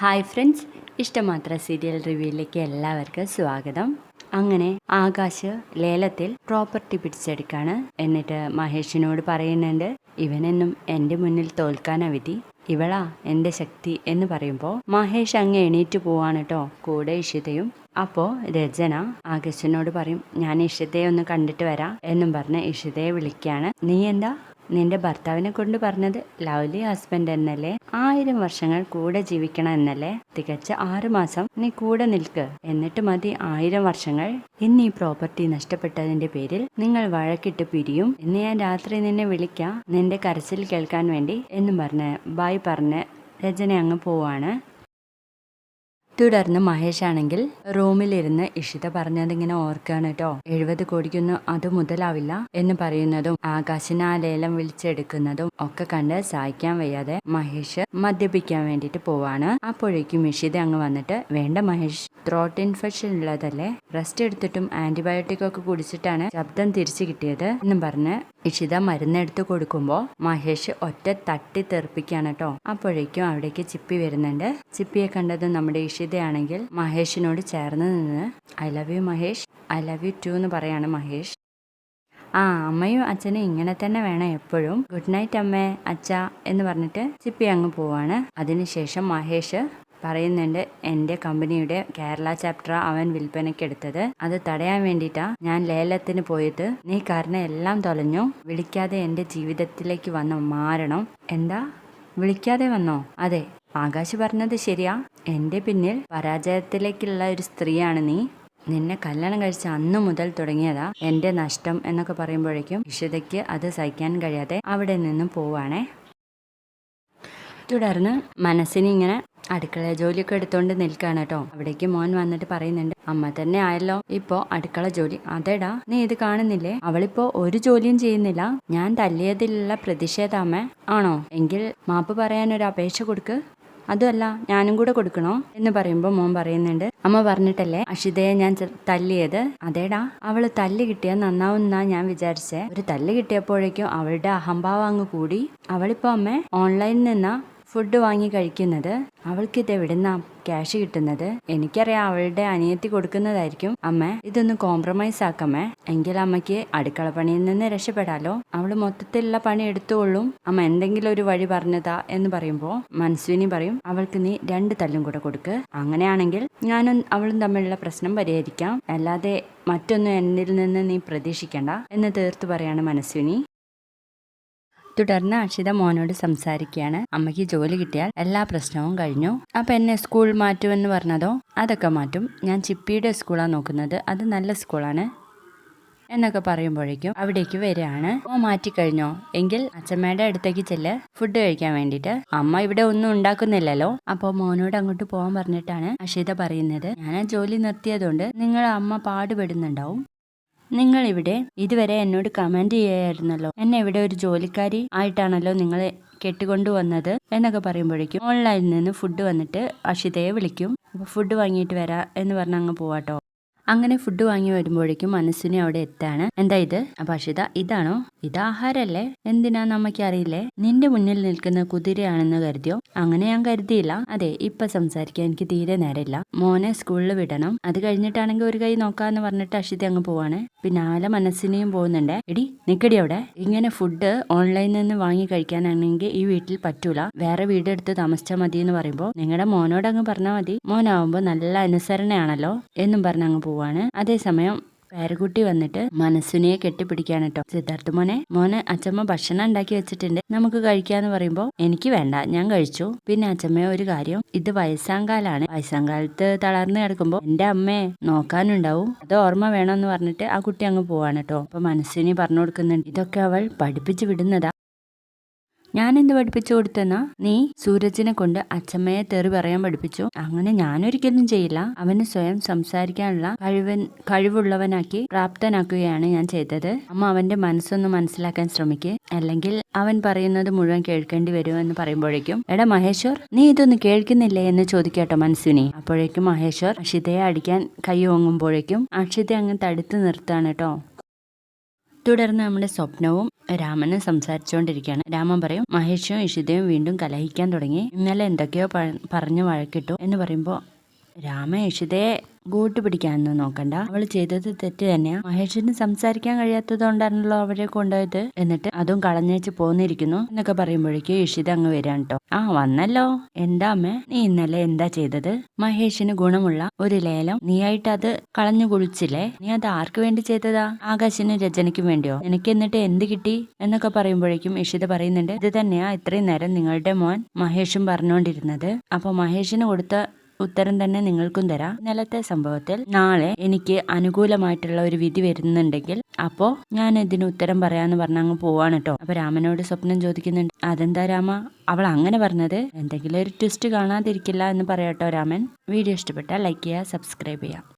Hi friends ഇഷ്ടമാത്ര serial റിവ്യൂയിലേക്ക് എല്ലാവർക്കും സ്വാഗതം. അങ്ങനെ ആകാശ് ലേലത്തിൽ പ്രോപ്പർട്ടി പിടിച്ചെടുക്കാണ് എന്നിട്ട് മഹേഷിനോട് പറയുന്നുണ്ട് ഇവനെന്നും എന്റെ മുന്നിൽ തോൽക്കാനാ വിധി ഇവളാ എന്റെ ശക്തി എന്ന് പറയുമ്പോൾ മഹേഷ് അങ്ങ് എണീറ്റ് പോവാണ് കേട്ടോ കൂടെ ഇഷിതയും. അപ്പോൾ രചന ആകാശനോട് പറയും ഞാൻ ഇഷിതയെ ഒന്ന് കണ്ടിട്ട് വരാം എന്നും പറഞ്ഞ് ഇഷിതയെ വിളിക്കാണ്. നീ എന്താ നിന്റെ ഭർത്താവിനെ കൊണ്ട് പറഞ്ഞത് ലവ്ലി ഹസ്ബൻഡ് എന്നല്ലേ? ആയിരം വർഷങ്ങൾ കൂടെ ജീവിക്കണം എന്നല്ലേ? തികച്ച ആറുമാസം നീ കൂടെ നിൽക്ക്. എന്നിട്ട് മതി ആയിരം വർഷങ്ങൾ. ഇന്ന് ഈ പ്രോപ്പർട്ടി നഷ്ടപ്പെട്ടതിന്റെ പേരിൽ നിങ്ങൾ വഴക്കിട്ട് പിരിയും. ഇന്ന് ഞാൻ രാത്രി നിന്നെ വിളിക്കാം. നിന്റെ കരച്ചിൽ കേൾക്കാൻ വേണ്ടി എന്നും പറഞ്ഞ് ബായ് പറഞ്ഞ് രചന അങ്ങ് പോവാണ്. തുടർന്ന് മഹേഷ് ആണെങ്കിൽ റൂമിലിരുന്ന് ഇഷിത പറഞ്ഞതിങ്ങനെ ഓർക്കുകയാണ് കേട്ടോ എഴുപത് കോടിക്കൊന്നും അത് മുതലാവില്ല എന്ന് പറയുന്നതും ആകാശിന് ആ ലേലം വിളിച്ചെടുക്കുന്നതും ഒക്കെ കണ്ട് സഹായിക്കാൻ വയ്യാതെ മഹേഷ് മദ്യപിക്കാൻ വേണ്ടിട്ട് പോവാണ്. അപ്പോഴേക്കും ഇഷിത അങ്ങ് വന്നിട്ട് വേണ്ട മഹേഷ് ത്രോട്ട് ഇൻഫെക്ഷൻ ഉള്ളതല്ലേ? റെസ്റ്റ് എടുത്തിട്ടും ആന്റിബയോട്ടിക് ഒക്കെ കുടിച്ചിട്ടാണ് ശബ്ദം തിരിച്ചു കിട്ടിയത് എന്നും പറഞ്ഞ് ഇഷിത മരുന്നെടുത്ത് കൊടുക്കുമ്പോൾ മഹേഷ് ഒറ്റ തട്ടി തെറിപ്പിക്കാണ് കേട്ടോ അപ്പോഴേക്കും അവിടേക്ക് ചിപ്പി വരുന്നുണ്ട്. ചിപ്പിയെ കണ്ടത് നമ്മുടെ ഇഷിതയാണെങ്കിൽ മഹേഷിനോട് ചേർന്ന് നിന്ന് I love you Mahesh I love you too എന്ന് പറയാണ് മഹേഷ്. ആ അമ്മയും അച്ഛനും ഇങ്ങനെ തന്നെ വേണം എപ്പോഴും. ഗുഡ് നൈറ്റ് അമ്മേ അച്ഛ എന്ന് പറഞ്ഞിട്ട് ചിപ്പി അങ്ങ് പോവാണ്. അതിനുശേഷം മഹേഷ് പറയുന്നുണ്ട് എന്റെ കമ്പനിയുടെ കേരള ചാപ്റ്റർ അവൻ വിൽപ്പനയ്ക്ക് എടുത്തത്. അത് തടയാൻ വേണ്ടിയിട്ടാ ഞാൻ ലേലത്തിന് പോയത്. നീ കാരണം എല്ലാം തൊലഞ്ഞു. വിളിക്കാതെ എന്റെ ജീവിതത്തിലേക്ക് വന്ന? മാറണം. എന്താ? വിളിക്കാതെ വന്നോ? അതെ ആകാശ് പറഞ്ഞത് ശരിയാ. എന്റെ പിന്നിൽ പരാജയത്തിലേക്കുള്ള ഒരു സ്ത്രീയാണ് നീ. നിന്നെ കല്യാണം കഴിച്ച അന്ന് മുതൽ തുടങ്ങിയതാ എന്റെ നഷ്ടം എന്നൊക്കെ പറയുമ്പോഴേക്കും ഇഷിതയ്ക്ക് അത് സഹിക്കാൻ കഴിയാതെ അവിടെ നിന്നും പോവാണേ തുടർന്ന് മനസ്സിന് ഇങ്ങനെ അടുക്കള ജോലിയൊക്കെ എടുത്തോണ്ട് നിൽക്കുകയാണ് കേട്ടോ. അവിടേക്ക് മോൻ വന്നിട്ട് പറയുന്നുണ്ട് അമ്മ തന്നെ ആയല്ലോ ഇപ്പോ അടുക്കള ജോലി. അതേടാ നീ ഇത് കാണുന്നില്ലേ? അവളിപ്പോ ഒരു ജോലിയും ചെയ്യുന്നില്ല. ഞാൻ തല്ലിയതിലുള്ള പ്രതിഷേധാമേ ആണോ? എങ്കിൽ മാപ്പ് പറയാൻ ഒരു അപേക്ഷ കൊടുക്ക്. അതുമല്ല ഞാനും കൂടെ കൊടുക്കണോ? എന്ന് പറയുമ്പോൾ മോൻ പറയുന്നുണ്ട് അമ്മ പറഞ്ഞിട്ടല്ലേ അഷിതയെ ഞാൻ തല്ലിയത്? അതേടാ അവൾ തല്ല് കിട്ടിയാൽ നന്നാവുന്നാ ഞാൻ വിചാരിച്ചേ. ഒരു തല്ല് കിട്ടിയപ്പോഴേക്കും അവളുടെ അഹംഭാവം അങ്ങ് കൂടി. അവളിപ്പോ അമ്മ ഓൺലൈനിൽ നിന്നാ ഫുഡ് വാങ്ങി കഴിക്കുന്നത്. അവൾക്ക് ഇത് എവിടുന്നാ ക്യാഷ് കിട്ടുന്നത്? എനിക്കറിയാം അവളുടെ അനിയത്തി കൊടുക്കുന്നതായിരിക്കും. അമ്മ ഇതൊന്ന് കോംപ്രമൈസ് ആക്കമ്മേ. എങ്കിൽ അമ്മയ്ക്ക് അടുക്കള പണിയിൽ നിന്ന് രക്ഷപ്പെടാലോ? അവൾ മൊത്തത്തിലുള്ള പണി എടുത്തുകൊള്ളും അമ്മ എന്തെങ്കിലും ഒരു വഴി പറഞ്ഞതാ എന്ന് പറയുമ്പോൾ മനസ്വിനി പറയും അവൾക്ക് നീ രണ്ട് തല്ലും കൂടെ കൊടുക്ക്. അങ്ങനെയാണെങ്കിൽ ഞാനും അവളും തമ്മിലുള്ള പ്രശ്നം പരിഹരിക്കാം. അല്ലാതെ മറ്റൊന്നും എന്നിൽ നിന്ന് നീ പ്രതീക്ഷിക്കണ്ട എന്ന് തീർത്തു പറയാണ് മനസ്വിനി തുടർന്ന് അക്ഷിത മോനോട് സംസാരിക്കുകയാണ്. അമ്മയ്ക്ക് ജോലി കിട്ടിയാൽ എല്ലാ പ്രശ്നവും കഴിഞ്ഞു. അപ്പൊ എന്നെ സ്കൂൾ മാറ്റുമെന്ന് പറഞ്ഞതോ? അതൊക്കെ മാറ്റും. ഞാൻ ചിപ്പിയുടെ സ്കൂളാണ് നോക്കുന്നത്. അത് നല്ല സ്കൂളാണ്. എന്നൊക്കെ പറയുമ്പോഴേക്കും അവിടേക്ക് വരികയാണ്. ഓ മാറ്റിക്കഴിഞ്ഞോ എങ്കിൽ അച്ഛമ്മയുടെ അടുത്തേക്ക് ചെല്ല്. ഫുഡ് കഴിക്കാൻ വേണ്ടിയിട്ട്. അമ്മ ഇവിടെ ഒന്നും ഉണ്ടാക്കുന്നില്ലല്ലോ. അപ്പോൾ മോനോട് അങ്ങോട്ട് പോകാൻ പറഞ്ഞിട്ടാണ് അഷിത പറയുന്നത്. ഞാൻ ജോലി നിർത്തിയതുകൊണ്ട് നിങ്ങൾ അമ്മ പാടുപെടുന്നുണ്ടാവും. നിങ്ങൾ ഇവിടെ ഇതുവരെ എന്നോട് കമന്റ് ചെയ്യായിരുന്നല്ലോ? എന്നെ ഇവിടെ ഒരു ജോലിക്കാരി ആയിട്ടാണല്ലോ നിങ്ങൾ കെട്ടിക്കൊണ്ടുവന്നത് എന്നൊക്കെ പറയുമ്പോഴേക്കും ഓൺലൈനിൽ നിന്ന് ഫുഡ് വന്നിട്ട് അഷിതയെ വിളിക്കും. അപ്പോൾ ഫുഡ് വാങ്ങിയിട്ട് വരാം എന്ന് പറഞ്ഞ് അങ്ങ് പോവാട്ടോ. അങ്ങനെ ഫുഡ് വാങ്ങി വരുമ്പോഴേക്കും മനസ്സിനെ അവിടെ എത്താണ്. എന്താ ഇത്? അപ്പൊ അഷിത ഇതാണോ? ഇത് ആഹാരല്ലേ? എന്തിനാ നമ്മക്ക് അറിയില്ലേ? നിന്റെ മുന്നിൽ നിൽക്കുന്ന കുതിരയാണെന്ന് കരുതിയോ? അങ്ങനെ ഞാൻ കരുതിയില്ല. അതെ ഇപ്പൊ സംസാരിക്കാൻ എനിക്ക് തീരെ നേരമില്ല. മോനെ സ്കൂളിൽ വിടണം. അത് കഴിഞ്ഞിട്ടാണെങ്കിൽ ഒരു കൈ നോക്കാന്ന് പറഞ്ഞിട്ട് അക്ഷിത അങ്ങ് പോവാണ്. പിന്നെ ആല മനസ്സിനെയും പോകുന്നുണ്ട്. എടി നിക്കടി അവിടെ. ഇങ്ങനെ ഫുഡ് ഓൺലൈനിൽ നിന്ന് വാങ്ങി കഴിക്കാനാണെങ്കിൽ ഈ വീട്ടിൽ പറ്റൂല. വേറെ വീടെടുത്ത് താമസിച്ചാൽ മതി എന്ന് പറയുമ്പോൾ നിങ്ങളുടെ മോനോട് അങ്ങ് പറഞ്ഞാൽ മതി. മോനാവുമ്പോൾ നല്ല അനുസരണയാണല്ലോ എന്നും പറഞ്ഞ് അങ്ങ് പോവാണ്. അതേസമയം പേരക്കുട്ടി വന്നിട്ട് മനസ്സിനെ കെട്ടിപ്പിടിക്കാണ് കേട്ടോ സിദ്ധാർത്ഥ മോനെ മോന് അച്ഛമ്മ ഭക്ഷണം ഉണ്ടാക്കി വെച്ചിട്ടുണ്ട്. നമുക്ക് കഴിക്കാന്ന് പറയുമ്പോൾ എനിക്ക് വേണ്ട ഞാൻ കഴിച്ചു. പിന്നെ അച്ചമ്മ ഒരു കാര്യം. ഇത് വയസ്സാങ്കാലാണ്. വയസ്സാങ്കാലത്ത് തളർന്നു കിടക്കുമ്പോൾ എന്റെ അമ്മയെ നോക്കാനുണ്ടാവും. അത് ഓർമ്മ വേണമെന്ന് പറഞ്ഞിട്ട് ആ കുട്ടി അങ്ങ് പോവാണ് കേട്ടോ അപ്പൊ മനസ്സിനെ പറഞ്ഞു കൊടുക്കുന്നുണ്ട്. ഇതൊക്കെ അവൾ പഠിപ്പിച്ചു വിടുന്നതാ. ഞാൻ എന്ത് പഠിപ്പിച്ചു കൊടുത്തെന്നാ? നീ സൂരജിനെ കൊണ്ട് അച്ഛമ്മയെ തെറി പറയാൻ പഠിപ്പിച്ചു. അങ്ങനെ ഞാനൊരിക്കലും ചെയ്യില്ല. അവന് സ്വയം സംസാരിക്കാനുള്ള കഴിവൻ കഴിവുള്ളവനാക്കി പ്രാപ്തനാക്കുകയാണ് ഞാൻ ചെയ്തത്. അമ്മ അവന്റെ മനസ്സൊന്ന് മനസ്സിലാക്കാൻ ശ്രമിക്കേ. അല്ലെങ്കിൽ അവൻ പറയുന്നത് മുഴുവൻ കേൾക്കേണ്ടി വരുമെന്ന് പറയുമ്പോഴേക്കും എടാ മഹേശ്വർ നീ ഇതൊന്നും കേൾക്കുന്നില്ലേ എന്ന് ചോദിക്കട്ടോ മനസ്സിനെ അപ്പോഴേക്കും മഹേശ്വർ അക്ഷിതയെ അടിക്കാൻ കൈ ഓങ്ങുമ്പോഴേക്കും അക്ഷിത അങ്ങ് തടുത്ത് നിർത്താണ് കേട്ടോ. തുടർന്ന് നമ്മുടെ സ്വപ്നവും രാമന് സംസാരിച്ചുകൊണ്ടിരിക്കുകയാണ് രാമൻ പറയും മഹേഷും ഇഷിതയും വീണ്ടും കലഹിക്കാൻ തുടങ്ങി. ഇന്നലെ എന്തൊക്കെയോ പറഞ്ഞു വഴക്കിട്ടു. എന്ന് പറയുമ്പോൾ രാമ ഇഷിതയെ കൂട്ട് പിടിക്കാനൊന്നും നോക്കണ്ട. അവൾ ചെയ്തത് തെറ്റ് തന്നെയാ. മഹേഷിന് സംസാരിക്കാൻ കഴിയാത്തത് കൊണ്ടാണല്ലോ അവരെ കൊണ്ടുപോയത്. എന്നിട്ട് അതും കളഞ്ഞേച്ച് പോന്നിരിക്കുന്നു എന്നൊക്കെ പറയുമ്പോഴേക്കും ഇഷിത അങ്ങ് വരാൻ കേട്ടോ ആ വന്നല്ലോ. എന്താ അമ്മേ? നീ ഇന്നലെ എന്താ ചെയ്തത്? മഹേഷിന് ഗുണമുള്ള ഒരു ലേലം. നീയായിട്ട് അത് കളഞ്ഞു കുളിച്ചില്ലേ? നീ അത് ആർക്ക് വേണ്ടി ചെയ്തതാ? ആകാശിനും രചനയ്ക്കും വേണ്ടിയോ? നിനക്ക് എന്നിട്ട് എന്ത് കിട്ടി? എന്നൊക്കെ പറയുമ്പോഴേക്കും ഇഷിത പറയുന്നുണ്ട് ഇത് തന്നെയാ ഇത്രയും നേരം നിങ്ങളുടെ മോൻ മഹേഷും പറഞ്ഞുകൊണ്ടിരുന്നത് അപ്പൊ മഹേഷിന് കൊടുത്ത ഉത്തരം തന്നെ നിങ്ങൾക്കും തരാം. ഇന്നലത്തെ സംഭവത്തിൽ നാളെ എനിക്ക് അനുകൂലമായിട്ടുള്ള ഒരു വിധി വരുന്നുണ്ടെങ്കിൽ അപ്പോ ഞാൻ ഇതിന് ഉത്തരം പറയാന്ന് പറഞ്ഞ അങ്ങ് പോവാണ് കേട്ടോ അപ്പൊ രാമനോട് സ്വപ്നം ചോദിക്കുന്നുണ്ട് അതെന്താ രാമ? അവൾ അങ്ങനെ പറഞ്ഞത്? എന്തെങ്കിലും ഒരു ട്വിസ്റ്റ് കാണാതിരിക്കില്ല എന്ന് പറയാട്ടോ രാമൻ. വീഡിയോ ഇഷ്ടപ്പെട്ടാൽ ലൈക്ക് ചെയ്യുക സബ്സ്ക്രൈബ് ചെയ്യുക.